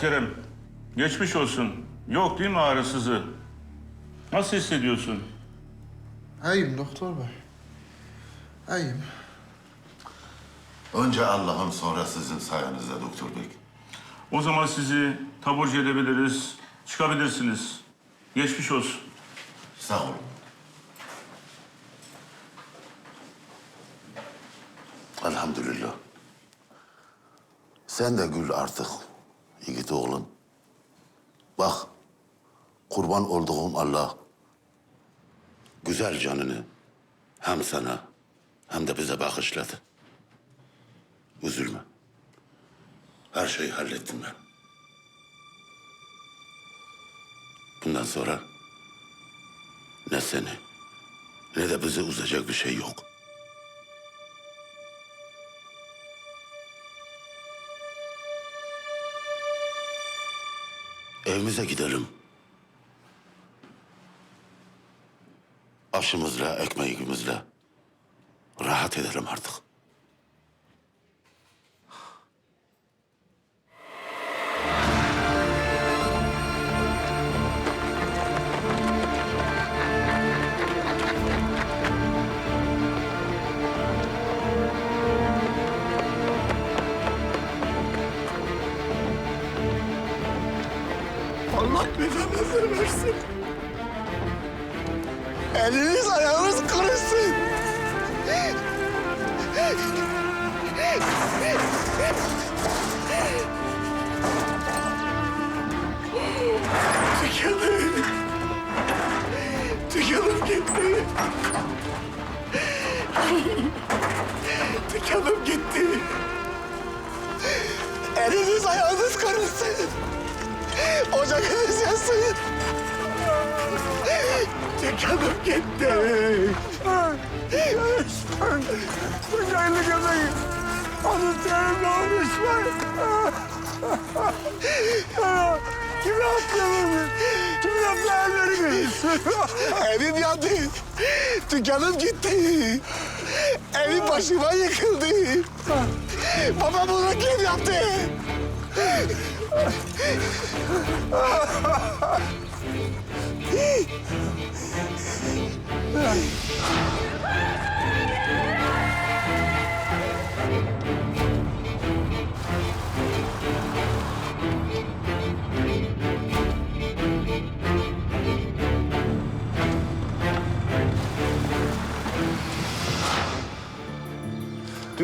Kerem. Geçmiş olsun. Yok değil mi ağrısızı? Nasıl hissediyorsun? İyiyim doktor bey. İyiyim. Önce Allah'ım sonra sizin sayenizde doktor bey. O zaman sizi taburcu edebiliriz. Çıkabilirsiniz. Geçmiş olsun. Sağ olun. Elhamdülillah. Sen de gül artık Yiğit oğlum. Bak kurban olduğum Allah güzel canını hem sana hem de bize bağışladı. Üzülme. Her şeyi hallettim ben. Bundan sonra ne seni ne de bizi uzayacak bir şey yok. Evimize gidelim. Aşımızla, ekmeğimizle rahat edelim artık. Allah belanızı versin. Eliniz ayağınız kırılsın. Tükenim. Tükenim gitti. Tükenim gitti. Eliniz ayağınız kırılsın. Ocağınız yansın. Tükenim gitti. Sıcaklı göbeğim. Onu seninle uğraşmayın. Kim yaptı bunu? Kim yaptı ellerimi? Evim yandı. Dükkanım gitti. Evim başıma yıkıldı. Baba bunu kim yaptı? Dün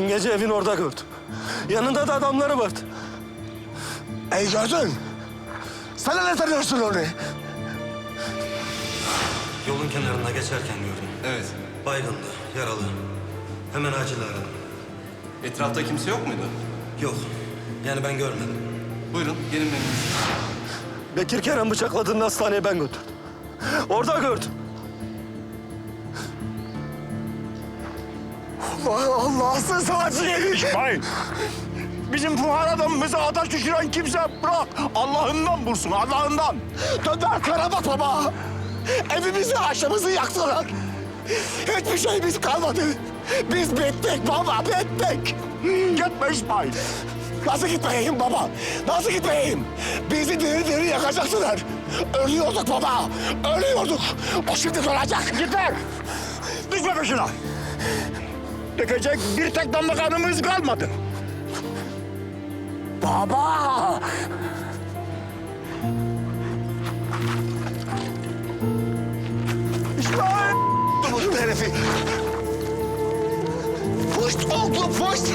gece evin orada gördüm. Yanında da adamları vardı. Ey gördün. Sana ne tanıyorsun onu? Yolun kenarında geçerken gördüm. Evet. Baygındı, yaralı. Hemen acil aradım. Etrafta kimse yok muydu? Yok, yani ben görmedim. Buyurun, gelin benimle. Bekir Kerem bıçakladığında hastaneye ben götürdüm. Orada gördüm. Allah Allah'ın savaşı yedik. Bizim fuhar adamımıza ateş düşüren kimse bırak. Allah'ından bulsun, Allah'ından. Dönder kara bak baba. Evimizi, aşımızı yaktılar. Hiçbir şeyimiz kalmadı. Biz bittik baba, bittik. Gitme İsmail. Nasıl gitmeyeyim baba? Nasıl gitmeyeyim? Bizi diri diri yakacaktılar. Ölüyorduk baba, ölüyorduk. O şimdi olacak. Yeter. Düşme peşine. Dökecek bir tek damla kanımız kalmadı. Baba! İsmail. Bu herifi. Puşt oğlum, puşt.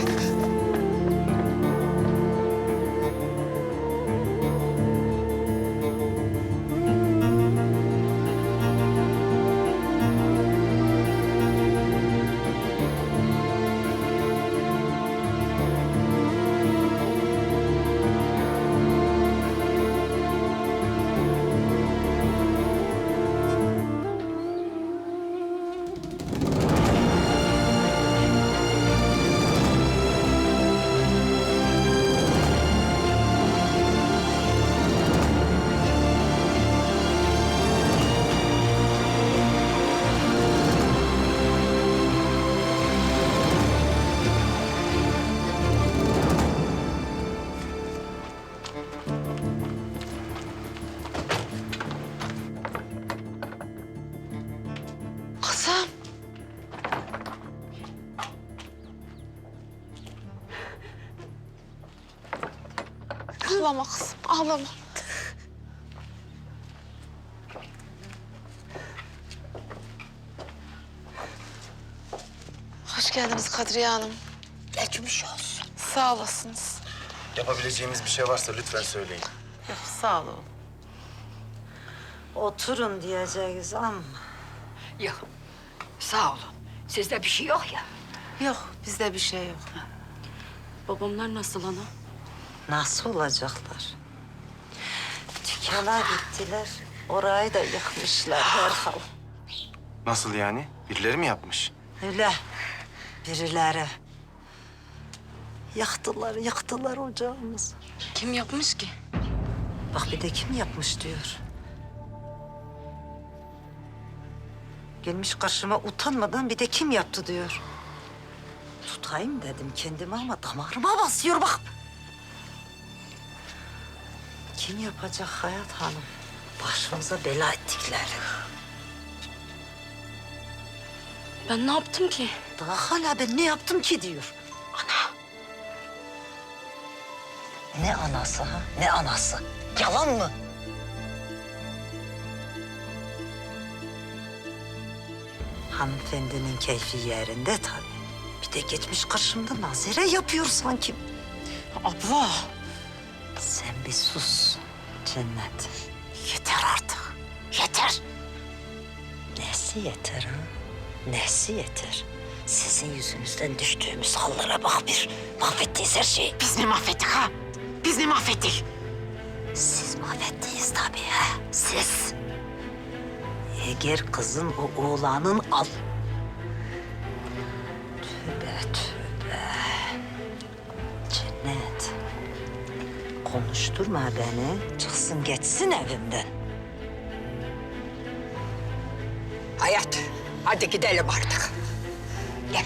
Ağlama kızım, ağlama. Hoş geldiniz Kadriye Hanım. Geçmiş olsun. Sağ olasınız. Yapabileceğimiz bir şey varsa lütfen söyleyin. Yok, sağ olun. Oturun diyeceğiz ama Yok. Sağ olun. Sizde bir şey yok ya. Yok, bizde bir şey yok. Babamlar nasıl ana? Nasıl olacaklar? Dükkana gittiler. Orayı da yıkmışlar herhal. Nasıl yani? Birileri mi yapmış? Öyle birileri. Yaktılar, yaktılar ocağımızı. Kim yapmış ki? Bak bir de kim yapmış diyor. Gelmiş karşıma utanmadan bir de kim yaptı diyor. Tutayım dedim kendimi ama damarıma basıyor bak. Kim yapacak Hayat Hanım? Başımıza bela ettikleri. Ben ne yaptım ki? Daha hala ben ne yaptım ki diyor. Ana. Ne anası ha? Ne anası? Yalan mı? Hanımefendinin keyfi yerinde tabii. Bir de geçmiş karşımda nazire yapıyor sanki. Abla. Sen bir sus Cennet. Yeter artık. Yeter. Nesi yeter ha? Nesi yeter? Sizin yüzünüzden düştüğümüz hallara bak bir. Mahvettiğiniz her şeyi. Biz mi mahvettik ha? Biz mi mahvettik? Siz mahvettiniz tabii ha. Siz. Eğer kızın o oğlanın al. Tövbe tövbe. Cennet. Konuşturma beni. Çıksın geçsin evimden. Hayat. Hadi gidelim artık. Gel.